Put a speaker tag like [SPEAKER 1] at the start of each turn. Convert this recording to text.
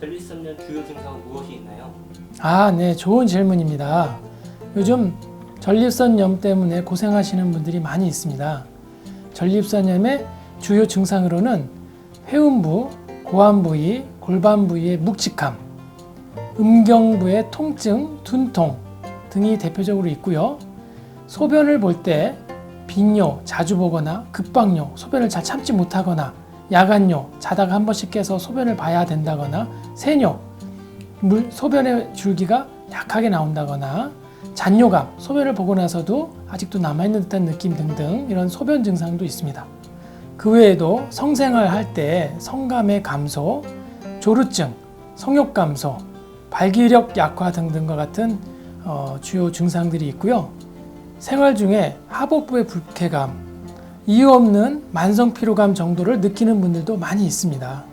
[SPEAKER 1] 전립선염 주요 증상은 무엇이 있나요?
[SPEAKER 2] 아, 네, 좋은 질문입니다. 요즘 전립선염 때문에 고생하시는 분들이 많이 있습니다. 전립선염의 주요 증상으로는 회음부, 고환 부위, 골반 부위의 묵직함, 음경부의 통증, 둔통 등이 대표적으로 있고요. 소변을 볼 때 빈뇨 자주 보거나 급박뇨 소변을 잘 참지 못하거나 야간뇨 자다가 한 번씩 깨서 소변을 봐야 된다거나 세뇨 물 소변의 줄기가 약하게 나온다거나 잔뇨감 소변을 보고 나서도 아직도 남아있는 듯한 느낌 등등 이런 소변 증상도 있습니다. 그 외에도 성생활 할 때 성감의 감소, 조루증, 성욕 감소, 발기력 약화 등등과 같은 어, 주요 증상들이 있고요. 생활 중에 하복부의 불쾌감, 이유 없는 만성 피로감 정도를 느끼는 분들도 많이 있습니다.